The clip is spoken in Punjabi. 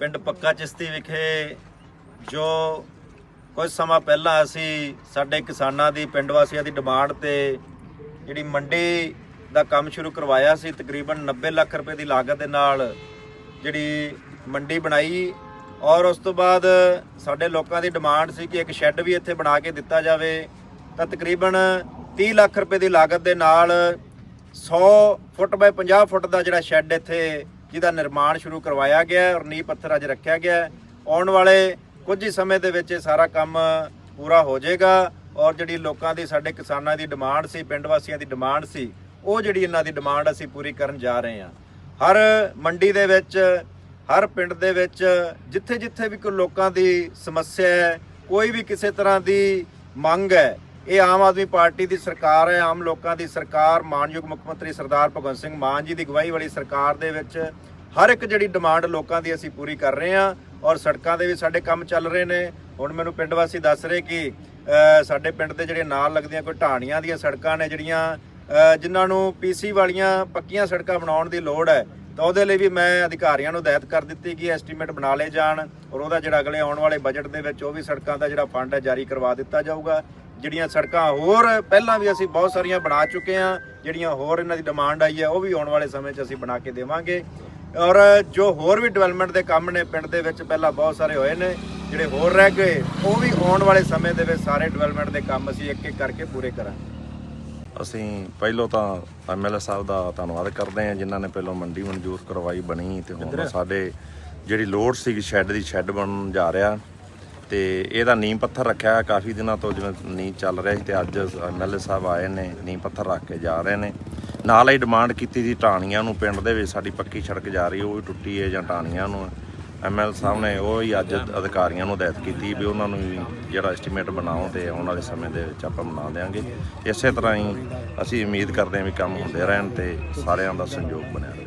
ਪਿੰਡ ਪੱਕਾ ਚਿਸ਼ਤੀ ਵਿਖੇ ਜੋ ਕੁਝ ਸਮਾਂ ਪਹਿਲਾਂ ਅਸੀਂ ਸਾਡੇ ਕਿਸਾਨਾਂ ਦੀ, ਪਿੰਡ ਵਾਸੀਆਂ ਦੀ ਡਿਮਾਂਡ ਤੇ ਜਿਹੜੀ ਮੰਡੀ ਦਾ ਕੰਮ ਸ਼ੁਰੂ ਕਰਵਾਇਆ ਸੀ, ਤਕਰੀਬਨ 90 ਲੱਖ ਰੁਪਏ ਦੀ ਲਾਗਤ ਦੇ ਨਾਲ ਜਿਹੜੀ ਮੰਡੀ ਬਣਾਈ ਔਰ ਉਸ ਤੋਂ ਬਾਅਦ ਸਾਡੇ ਲੋਕਾਂ ਦੀ ਡਿਮਾਂਡ ਸੀ ਕਿ ਇੱਕ ਸ਼ੈੱਡ ਵੀ ਇੱਥੇ ਬਣਾ ਕੇ ਦਿੱਤਾ ਜਾਵੇ। ਤਾਂ ਤਕਰੀਬਨ 30 ਲੱਖ ਰੁਪਏ ਦੀ ਲਾਗਤ ਦੇ ਨਾਲ 100 ਫੁੱਟ ਬਾਏ 50 ਫੁੱਟ ਦਾ ਜਿਹੜਾ ਸ਼ੈੱਡ ਇੱਥੇ ਜਿਹਦਾ ਨਿਰਮਾਣ ਸ਼ੁਰੂ ਕਰਵਾਇਆ ਗਿਆ ਔਰ ਨੀਂਹ ਪੱਥਰ ਅੱਜ ਰੱਖਿਆ ਗਿਆ ਆਉਣ ਵਾਲੇ ਕੁਝ ਹੀ ਸਮੇਂ ਦੇ ਵਿੱਚ ਇਹ ਸਾਰਾ ਕੰਮ ਪੂਰਾ ਹੋ ਜਾਏਗਾ ਔਰ ਜਿਹੜੀ ਲੋਕਾਂ ਦੀ, ਸਾਡੇ ਕਿਸਾਨਾਂ ਦੀ ਡਿਮਾਂਡ ਸੀ, ਪਿੰਡ ਵਾਸੀਆਂ ਦੀ ਡਿਮਾਂਡ ਸੀ, ਉਹ ਜਿਹੜੀ ਇਹਨਾਂ ਦੀ ਡਿਮਾਂਡ ਅਸੀਂ ਪੂਰੀ ਕਰਨ ਜਾ ਰਹੇ ਹਾਂ। ਹਰ ਮੰਡੀ ਦੇ ਵਿੱਚ, ਹਰ ਪਿੰਡ ਦੇ ਵਿੱਚ ਜਿੱਥੇ ਜਿੱਥੇ ਵੀ ਕੋਈ ਲੋਕਾਂ ਦੀ ਸਮੱਸਿਆ ਹੈ, ਕੋਈ ਵੀ ਕਿਸੇ ਤਰ੍ਹਾਂ ਦੀ ਮੰਗ ਹੈ ਇਹ ਆਮ ਆਦਮੀ ਪਾਰਟੀ ਦੀ ਸਰਕਾਰ ਹੈ ਆਮ ਲੋਕਾਂ ਦੀ ਸਰਕਾਰ ਮਾਨਯੋਗ ਮੁੱਖ ਮੰਤਰੀ ਸਰਦਾਰ ਭਗਵੰਤ ਸਿੰਘ ਮਾਨ ਜੀ ਦੀ ਅਗਵਾਈ ਵਾਲੀ ਸਰਕਾਰ ਦੇ ਵਿੱਚ ਹਰ ਇੱਕ ਜਿਹੜੀ ਡਿਮਾਂਡ ਲੋਕਾਂ ਦੀ ਅਸੀਂ ਪੂਰੀ ਕਰ ਰਹੇ ਹਾਂ ਔਰ ਸੜਕਾਂ ਦੇ ਵੀ ਸਾਡੇ ਕੰਮ ਚੱਲ ਰਹੇ ਨੇ। ਹੁਣ ਮੈਨੂੰ ਪਿੰਡ ਵਾਸੀ ਦੱਸ ਰਹੇ ਕਿ ਸਾਡੇ ਪਿੰਡ ਦੇ ਜਿਹੜੇ ਨਾਲ ਲੱਗਦੀਆਂ ਕੋਈ ਢਾਣੀਆਂ ਦੀਆਂ ਸੜਕਾਂ ਨੇ ਜਿਹੜੀਆਂ ਅ, ਜਿਨ੍ਹਾਂ ਨੂੰ ਪੀਸੀ ਵਾਲੀਆਂ ਪੱਕੀਆਂ ਸੜਕਾਂ ਬਣਾਉਣ ਦੀ ਲੋੜ ਹੈ ਤਾਂ ਉਹਦੇ ਲਈ ਵੀ ਮੈਂ ਅਧਿਕਾਰੀਆਂ ਨੂੰ ਹਦਾਇਤ ਕਰ ਦਿੱਤੀ ਕਿ ਐਸਟੀਮੇਟ ਬਣਾ ਲਏ ਜਾਣ ਔਰ ਉਹਦਾ ਜਿਹੜਾ ਅਗਲੇ ਆਉਣ ਵਾਲੇ ਬਜਟ ਦੇ ਵਿੱਚ ਉਹ ਵੀ ਸੜਕਾਂ ਦਾ ਜਿਹੜਾ ਫੰਡ ਹੈ ਜਾਰੀ ਕਰਵਾ ਦਿੱਤਾ ਜਾਊਗਾ। ਜਿਹੜੀਆਂ ਸੜਕਾਂ ਹੋਰ ਪਹਿਲਾਂ ਵੀ ਅਸੀਂ ਬਹੁਤ ਸਾਰੀਆਂ ਬਣਾ ਚੁੱਕੇ ਹਾਂ ਜਿਹੜੀਆਂ ਹੋਰ ਇਹਨਾਂ ਦੀ ਡਿਮਾਂਡ ਆਈ ਹੈ ਉਹ ਵੀ ਆਉਣ ਵਾਲੇ ਸਮੇਂ 'ਚ ਅਸੀਂ ਬਣਾ ਕੇ ਦੇਵਾਂਗੇ। ਔਰ ਜੋ ਹੋਰ ਵੀ ਡਿਵੈਲਪਮੈਂਟ ਦੇ ਕੰਮ ਨੇ ਪਿੰਡ ਦੇ ਵਿੱਚ ਪਹਿਲਾਂ ਬਹੁਤ ਸਾਰੇ ਹੋਏ ਨੇ ਜਿਹੜੇ ਹੋਰ ਰਹਿ ਗਏ ਉਹ ਵੀ ਆਉਣ ਵਾਲੇ ਸਮੇਂ ਦੇ ਵਿੱਚ ਸਾਰੇ ਡਿਵੈਲਪਮੈਂਟ ਦੇ ਕੰਮ ਅਸੀਂ ਇੱਕ ਇੱਕ ਕਰਕੇ ਪੂਰੇ ਕਰਾਂਗੇ। ਅਸੀਂ ਪਹਿਲੋਂ ਤਾਂ ਐਮਐਲਏ ਸਾਹਿਬ ਦਾ ਧੰਨਵਾਦ ਕਰਦੇ ਹਾਂ ਜਿਨ੍ਹਾਂ ਨੇ ਪਹਿਲੋਂ ਮੰਡੀ ਮਨਜ਼ੂਰ ਕਰਵਾਈ ਬਣੀ ਤੇ ਹੁਣ ਸਾਡੇ ਜਿਹੜੀ ਲੋੜ ਸੀ ਸ਼ੈੱਡ ਦੀ ਸ਼ੈੱਡ ਬਣਨ ਜਾ ਰਿਹਾ। ਤੇ ਇਹਦਾ ਨੀਂਹ ਪੱਥਰ ਰੱਖਿਆ ਕਾਫੀ ਦਿਨਾਂ ਤੋਂ ਜਿਵੇਂ ਨੀਂਹ ਚੱਲ ਰਿਹਾ ਸੀ ਤੇ ਅੱਜ ਐਮਐਲਏ ਸਾਹਿਬ ਆਏ ਨੇ, ਨੀਂਹ ਪੱਥਰ ਰੱਖ ਕੇ ਜਾ ਰਹੇ ਨੇ। ਨਾਲ ਹੀ ਡਿਮਾਂਡ ਕੀਤੀ ਸੀ ਟਾਣੀਆਂ ਨੂੰ ਪਿੰਡ ਦੇ ਵਿੱਚ ਸਾਡੀ ਪੱਕੀ ਸੜਕ ਜਾ ਰਹੀ, ਉਹ ਵੀ ਟੁੱਟੀ ਹੈ ਜਾਂ ਟਾਣੀਆਂ ਨੂੰ। ਐਮਐਲ ਸਾਹਿਬ ਨੇ ਉਹ ਹੀ ਅੱਜ ਅਧਿਕਾਰੀਆਂ ਨੂੰ ਹਦਾਇਤ ਕੀਤੀ ਵੀ ਉਹਨਾਂ ਨੂੰ ਵੀ ਜਿਹੜਾ ਐਸਟੀਮੇਟ ਬਣਾਓ ਤੇ ਆਉਣ ਵਾਲੇ ਸਮੇਂ ਦੇ ਵਿੱਚ ਆਪਾਂ ਬਣਾ ਦੇਵਾਂਗੇ ਇਸੇ ਤਰ੍ਹਾਂ ਹੀ ਅਸੀਂ ਉਮੀਦ ਕਰਦੇ ਹਾਂ ਵੀ ਕੰਮ ਹੁੰਦੇ ਰਹਿਣ ਤੇ ਸਾਰਿਆਂ ਦਾ ਸਹਿਯੋਗ ਬਣਿਆ ਰਹੇ।